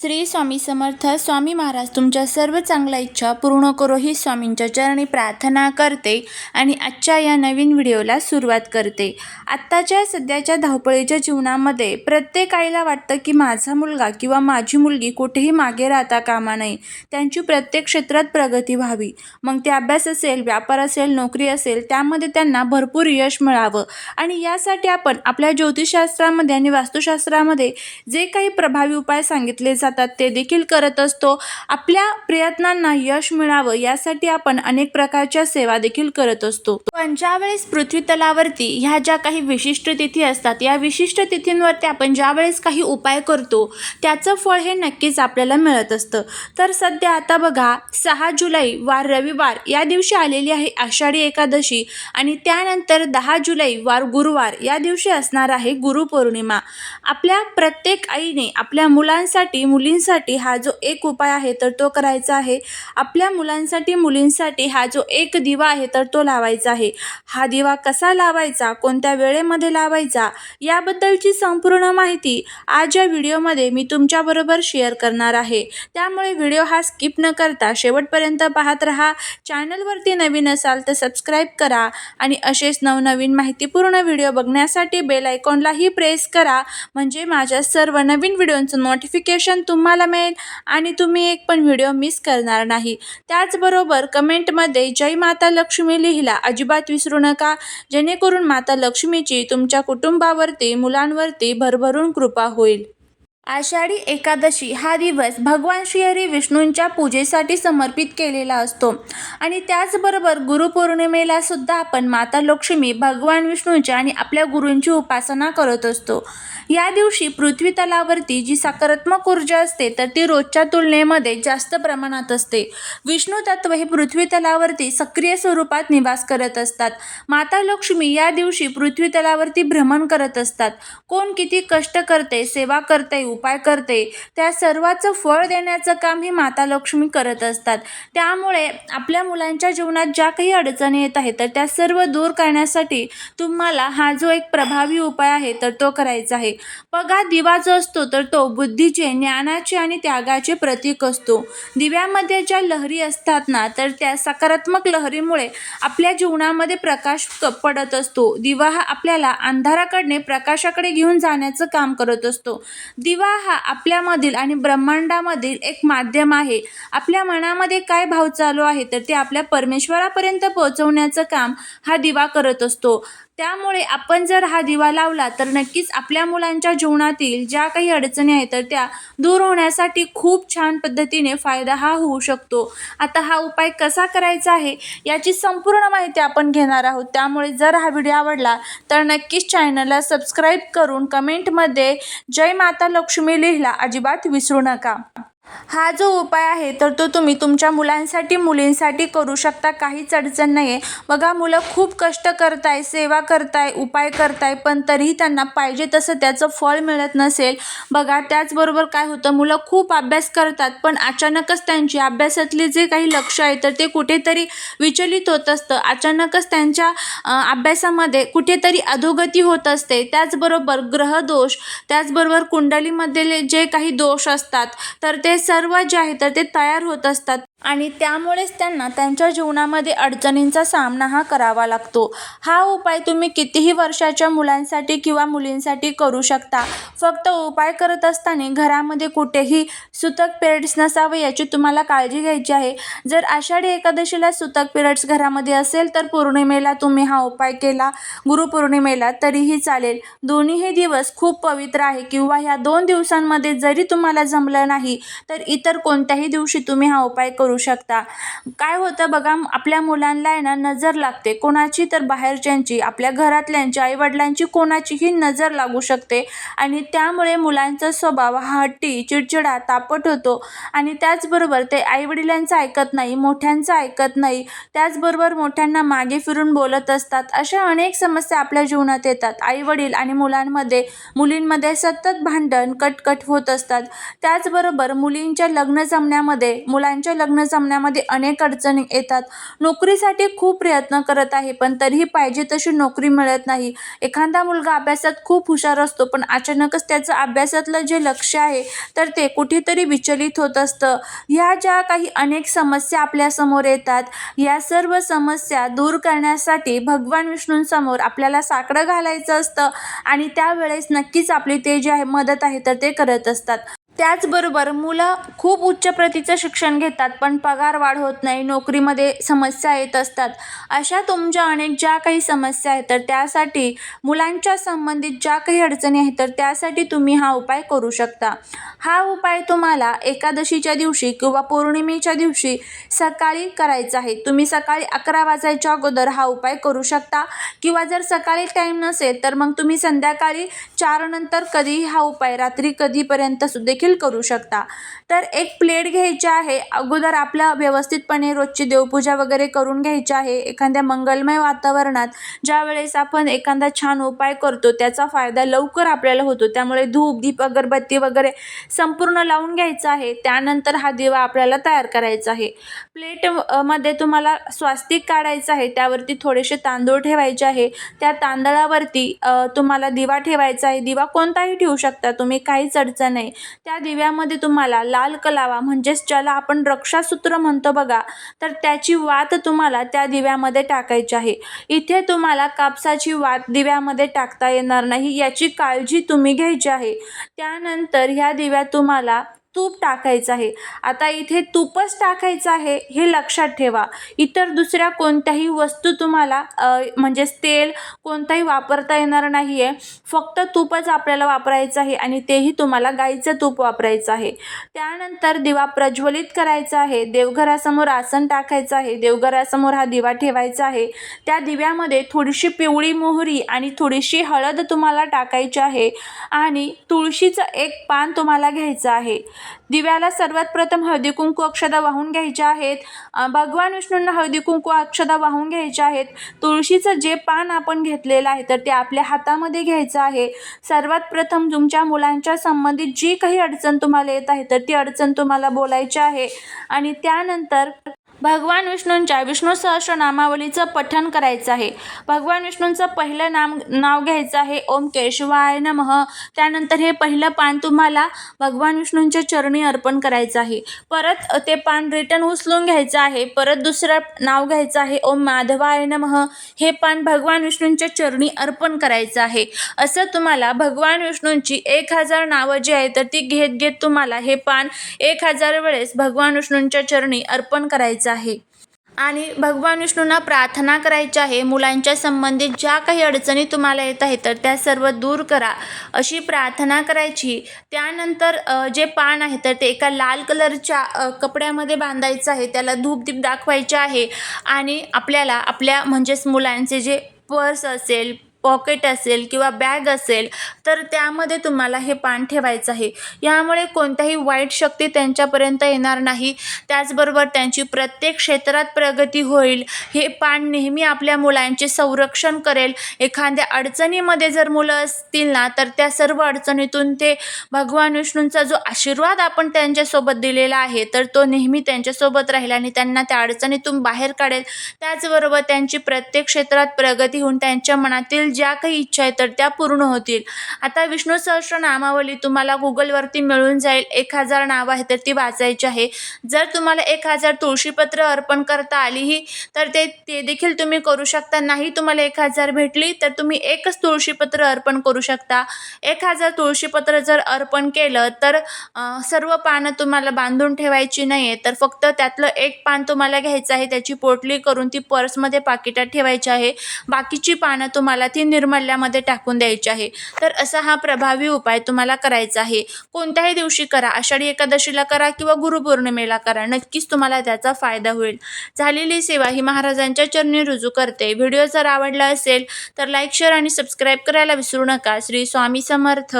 श्री स्वामी समर्थ स्वामी महाराज तुमच्या सर्व चांगल्या इच्छा पूर्ण करो ही स्वामींच्या चरणी प्रार्थना करते आणि आजच्या या नवीन व्हिडिओला सुरुवात करते. आत्ताच्या सध्याच्या धावपळीच्या जीवनामध्ये प्रत्येक आईला वाटतं की माझा मुलगा किंवा माझी मुलगी कुठेही मागे राहता कामा नये. त्यांची प्रत्येक क्षेत्रात प्रगती व्हावी. मग ते अभ्यास असेल व्यापार असेल नोकरी असेल त्यामध्ये त्यांना भरपूर यश मिळावं. आणि यासाठी आपण आपल्या ज्योतिषशास्त्रामध्ये आणि वास्तुशास्त्रामध्ये जे काही प्रभावी उपाय सांगितले जातात ते देखील करत असतो. आपल्या प्रयत्नांना यश मिळावं यासाठी आपण अनेक प्रकारच्या सेवा देखील करत असतो. पण ज्यावेळेस पृथ्वी तलावरती ह्या ज्या काही विशिष्ट तिथी असतात या विशिष्ट तिथींवरती आपण ज्यावेळेस काही उपाय करतो त्याचं फळ हे नक्कीच आपल्याला मिळत असतं. तर सध्या आता बघा सहा जुलै वार रविवार या दिवशी आलेली आहे आषाढी एकादशी आणि त्यानंतर दहा जुलै वार गुरुवार या दिवशी असणार आहे गुरुपौर्णिमा. आपल्या प्रत्येक आईने आपल्या मुलांसाठी मुलींसाठी हा जो एक उपाय आहे तर तो करायचा आहे. आपल्या मुलांसाठी मुलींसाठी हा जो एक दिवा आहे तर तो लावायचा आहे. हा दिवा कसा लावायचा कोणत्या वेळेमध्ये लावायचा याबद्दलची संपूर्ण माहिती आज या व्हिडिओमध्ये मी तुमच्याबरोबर शेअर करणार आहे. त्यामुळे व्हिडिओ हा स्किप न करता शेवटपर्यंत पाहत राहा. चॅनलवरती नवीन असाल तर सबस्क्राईब करा आणि असेच नवनवीन माहितीपूर्ण व्हिडिओ बघण्यासाठी बेल आयकॉनलाही प्रेस करा. म्हणजे माझ्या सर्व नवीन व्हिडिओंचं नोटिफिकेशन तुम्हाला मिळेल आणि तुम्ही एक पण व्हिडिओ मिस करणार नाही. त्याचबरोबर कमेंटमध्ये जय माता लक्ष्मी लिहिला अजिबात विसरू नका. जेणेकरून माता लक्ष्मीची तुमच्या कुटुंबावरती मुलांवरती भरभरून कृपा होईल. आषाढी एकादशी हा दिवस भगवान श्रीहरी विष्णूंच्या पूजेसाठी समर्पित केलेला असतो. आणि त्याचबरोबर गुरुपौर्णिमेला सुद्धा आपण माता लक्ष्मी भगवान विष्णूंच्या आणि आपल्या गुरूंची उपासना करत असतो. या दिवशी पृथ्वी तलावरती जी सकारात्मक ऊर्जा असते तर ती रोजच्या तुलनेमध्ये जास्त प्रमाणात असते. विष्णू तत्व हे पृथ्वी तलावरती सक्रिय स्वरूपात निवास करत असतात. माता लक्ष्मी या दिवशी पृथ्वी तलावरती भ्रमण करत असतात. कोण किती कष्ट करते सेवा करते उपाय करते त्या सर्वाचं फळ देण्याचं काम ही माता लक्ष्मी करत असतात. त्यामुळे आपल्या मुलांच्या जीवनात ज्या काही अडचणी येत आहेत तर त्या सर्व दूर करण्यासाठी तुम्हाला हा जो एक प्रभावी उपाय आहे तर तो करायचा आहे. बघा दिवा जो असतो तर तो बुद्धीचे ज्ञानाचे आणि त्यागाचे प्रतीक असतो. दिव्यामध्ये ज्या लहरी असतात ना तर त्या सकारात्मक लहरीमुळे आपल्या जीवनामध्ये प्रकाश पडत असतो. दिवा हा आपल्याला अंधाराकडने प्रकाशाकडे घेऊन जाण्याचं काम करत असतो. दिवा हा आपल्यामधील आणि ब्रह्मांडामधील एक माध्यम आहे. आपल्या मनामध्ये काय भाव चालू आहे तर ते आपल्या परमेश्वरापर्यंत पोहोचवण्याचं काम हा दिवा करत असतो. त्यामुळे आपण जर हा दिवा लावला तर नक्कीच आपल्या मुलांच्या जीवनातील ज्या काही अडचणी आहेत तर त्या दूर होण्यासाठी खूप छान पद्धतीने फायदा हा होऊ शकतो. आता हा उपाय कसा करायचा आहे याची संपूर्ण माहिती आपण घेणार आहोत. त्यामुळे जर हा व्हिडिओ आवडला तर नक्कीच चॅनलला सबस्क्राईब करून कमेंटमध्ये जय माता लक्ष्मी लिहिला अजिबात विसरू नका. हा जो उपाय आहे तर तो तुम्ही तुमच्या मुलांसाठी मुलींसाठी करू शकता. काहीच अडचण नाही आहे बघा मुलं खूप कष्ट करताय सेवा करताय उपाय करताय पण तरीही त्यांना पाहिजे तसं त्याचं फळ मिळत नसेल. बघा त्याचबरोबर काय होतं मुलं खूप अभ्यास करतात पण अचानकच त्यांची अभ्यासातले जे काही लक्ष आहे तर ते कुठेतरी विचलित होत असतं. अचानकच त्यांच्या अभ्यासामध्ये कुठेतरी अधोगती होत असते. त्याचबरोबर ग्रहदोष त्याचबरोबर कुंडलीमधले जे काही दोष असतात तर ते सर्व जे आहे तर ते तयार होत असतात. आणि त्यामुळेच त्यांना त्यांच्या जीवनामध्ये अडचणींचा सामना हा करावा लागतो. हा उपाय तुम्ही कितीही वर्षाच्या मुलांसाठी किंवा मुलींसाठी करू शकता. फक्त उपाय करत असताना घरामध्ये कुठेही सुतक पिरियड्स नसावे याची तुम्हाला काळजी घ्यायची आहे. जर आषाढी एकादशीला सुतक पिरियड्स घरामध्ये असेल तर पौर्णिमेला तुम्ही हा उपाय केला. गुरुपौर्णिमेला तरीही चालेल. दोन्हीही दिवस खूप पवित्र आहे किंवा ह्या दोन दिवसांमध्ये जरी तुम्हाला जमलं नाही तर इतर कोणत्याही दिवशी तुम्ही हा उपाय करू शकता. काय होतं बघा आपल्या मुलांना आहे ना नजर लागते. कोणाची तर बाहेरच्यांची आपल्या घरातल्यांची आईवडिलांची कोणाचीही नजर लागू शकते. आणि त्यामुळे मुलांचा स्वभाव हा हट्टी चिडचिडा तापट होतो. आणि त्याचबरोबर ते आईवडिलांचं ऐकत नाही मोठ्यांचं ऐकत नाही. त्याचबरोबर मोठ्यांना मागे फिरून बोलत असतात. अशा अनेक समस्या आपल्या जीवनात येतात. आईवडील आणि मुलांमध्ये मुलींमध्ये सतत भांडण कटकट होत असतात. त्याचबरोबर मुलींच्या लग्न जमण्यामध्ये मुलांच्या लग्न लग्न जमण्यामध्ये अनेक अडचणी येतात. नोकरीसाठी खूप प्रयत्न करत आहे पण तरीही पाहिजे तशी नोकरी मिळत नाही. एखादा मुलगा अभ्यासात खूप हुशार असतो पण अचानकच त्याचं अभ्यासातलं जे लक्ष आहे तर ते कुठेतरी विचलित होत असतं. ह्या ज्या काही अनेक समस्या आपल्यासमोर येतात या सर्व समस्या दूर करण्यासाठी भगवान विष्णूंसमोर आपल्याला साकडं घालायचं असतं आणि त्यावेळेस नक्कीच आपली ते जे आहे मदत आहे तर ते करत असतात. त्याचबरोबर मुलं खूप उच्च प्रतीचं शिक्षण घेतात पण पगार वाढ होत नाही नोकरीमध्ये समस्या येत असतात. अशा तुमच्या अनेक ज्या काही समस्या आहेत तर त्यासाठी मुलांच्या संबंधित ज्या काही अडचणी आहेत तर त्यासाठी तुम्ही हा उपाय करू शकता. हा उपाय तुम्हाला एकादशीच्या दिवशी किंवा पौर्णिमेच्या दिवशी सकाळी करायचा आहे. तुम्ही सकाळी अकरा वाजायच्या अगोदर हा उपाय करू शकता. किंवा जर सकाळी टाईम नसेल तर मग तुम्ही संध्याकाळी चार नंतर कधीही हा उपाय रात्री कधीपर्यंत देखील देखील करू शकता. तर एक प्लेट घ्यायची आहे. अगोदर आपल्या व्यवस्थितपणे रोजची देवपूजा वगैरे करून घ्यायची आहे. एखाद्या मंगलमय वातावरणात ज्या वेळेस आपण एखादा छान उपाय करतो त्याचा फायदा लवकर आपल्याला होतो. त्यामुळे धूप दीप अगरबत्ती वगैरे संपूर्ण लावून घ्यायचा आहे. त्यानंतर हा दिवा आपल्याला तयार करायचा आहे. प्लेटमध्ये तुम्हाला स्वास्तिक काढायचं आहे. त्यावरती थोडेसे तांदूळ ठेवायचे आहे. त्या तांदळावरती तुम्हाला दिवा ठेवायचा आहे. दिवा कोणताही ठेवू शकता. तुम्ही काहीच अडचण नाही. त्या दिव्यामध्ये तुम्हाला लाल कलावा म्हणजेच ज्याला आपण रक्षासूत्र म्हणतो बघा तर त्याची वात तुम्हाला त्या दिव्यामध्ये टाकायची आहे. इथे तुम्हाला कापसाची वात दिव्यामध्ये टाकता येणार नाही याची काळजी तुम्ही घ्यायची आहे. त्यानंतर ह्या दिव्यात तुम्हाला तूप टाकायचं आहे. आता इथे तूपच टाकायचं आहे हे लक्षात ठेवा. इतर दुसऱ्या कोणत्याही वस्तू तुम्हाला म्हणजेच तेल कोणताही वापरता येणार नाही आहे फक्त तूपच आपल्याला वापरायचं आहे आणि तेही तुम्हाला गाईचं तूप वापरायचं आहे. त्यानंतर दिवा प्रज्वलित करायचा आहे. देवघरासमोर आसन टाकायचं आहे. देवघरासमोर हा दिवा ठेवायचा आहे. त्या दिव्यामध्ये थोडीशी पिवळी मोहरी आणि थोडीशी हळद तुम्हाला टाकायची आहे आणि तुळशीचं एक पान तुम्हाला घ्यायचं आहे. दिव्याला सर्वात प्रथम हळदी कुंकू अक्षदा वाहून घ्यायच्या आहेत. भगवान विष्णूंना हळदी कुंकू अक्षदा वाहून घ्यायच्या आहेत. तुळशीचं जे पान आपण घेतलेलं आहे तर ते आपल्या हातामध्ये घ्यायचं आहे. सर्वात प्रथम तुमच्या मुलांच्या संबंधित जी काही अडचण तुम्हाला येत आहे तर ती अडचण तुम्हाला बोलायची आहे. आणि त्यानंतर भगवान विष्णूंच्या विष्णू सहस्रनामावलीचं पठण करायचं आहे. भगवान विष्णूंचं पहिलं नाम नाव घ्यायचं आहे ओम केशवाय नमः. त्यानंतर हे पहिलं पान तुम्हाला भगवान विष्णूंच्या चरणी अर्पण करायचं आहे. परत ते पान रिटर्न उचलून घ्यायचं आहे. परत दुसरं नाव घ्यायचं आहे ओम माधवाय नमः. हे पान भगवान विष्णूंच्या चरणी अर्पण करायचं आहे. असं तुम्हाला भगवान विष्णूंची एक हजार नावं जी आहेत तर ती घेत घेत तुम्हाला हे पान एक हजार वेळेस भगवान विष्णूंच्या चरणी अर्पण करायचं आहे. आणि भगवान विष्णूंना प्रार्थना करायची आहे मुलांच्या संबंधित ज्या काही अडचणी तुम्हाला येत आहेत तर त्या सर्व दूर करा. अशी प्रार्थना करायची. त्यानंतर जे पान आहे तर ते एका लाल कलरच्या कपड्यामध्ये बांधायचं आहे. त्याला धूपदीप दाखवायचे आहे. आणि आपल्याला आपल्या म्हणजेच मुलांचे जे पर्स असेल पॉकेट असेल किंवा बॅग असेल तर त्यामध्ये तुम्हाला हे पान ठेवायचं आहे. यामुळे कोणत्याही वाईट शक्ती त्यांच्यापर्यंत येणार नाही. त्याचबरोबर त्यांची प्रत्येक क्षेत्रात प्रगती होईल. हे पान नेहमी आपल्या मुलांचे संरक्षण करेल. एखाद्या अडचणीमध्ये जर मुलं असतील ना तर त्या सर्व अडचणीतून ते भगवान विष्णूंचा जो आशीर्वाद आपण त्यांच्यासोबत दिलेला आहे तर तो नेहमी त्यांच्यासोबत राहील आणि त्यांना त्या अडचणीतून बाहेर काढेल. त्याचबरोबर त्यांची प्रत्येक क्षेत्रात प्रगती होऊन त्यांच्या मनातील ज्या काही इच्छा आहेत तर त्या पूर्ण होतील. आता विष्णू सहस्र नामावली तुम्हाला गुगलवरती मिळून जाईल. एक हजार नावं आहेत तर ती वाचायची आहे. जर तुम्हाला एक हजार तुळशीपत्र अर्पण करता आलीही तर ते ते देखील तुम्ही करू शकता. नाही तुम्हाला एक हजार भेटली तर तुम्ही एकच तुळशीपत्र अर्पण करू शकता. एक हजार तुळशीपत्र जर अर्पण केलं तर सर्व पानं तुम्हाला बांधून ठेवायची नाही आहे तर फक्त त्यातलं एक पान तुम्हाला घ्यायचं आहे त्याची पोटली करून ती पर्समध्ये पाकिटात ठेवायची आहे. बाकीची पानं तुम्हाला ती ती निर्मल्यामध्ये टाकून द्यायची आहे. तर असा हा प्रभावी उपाय तुम्हाला करायचा आहे. कोणत्याही दिवशी करा आषाढी एकादशीला करा किंवा गुरुपौर्णिमेला करा नक्कीच तुम्हाला त्याचा फायदा होईल. झालेली सेवा ही महाराजांच्या चरणी रुजू करते. व्हिडिओ जर आवडला असेल तर लाईक शेअर आणि सबस्क्राईब करायला विसरू नका. श्री स्वामी समर्थ.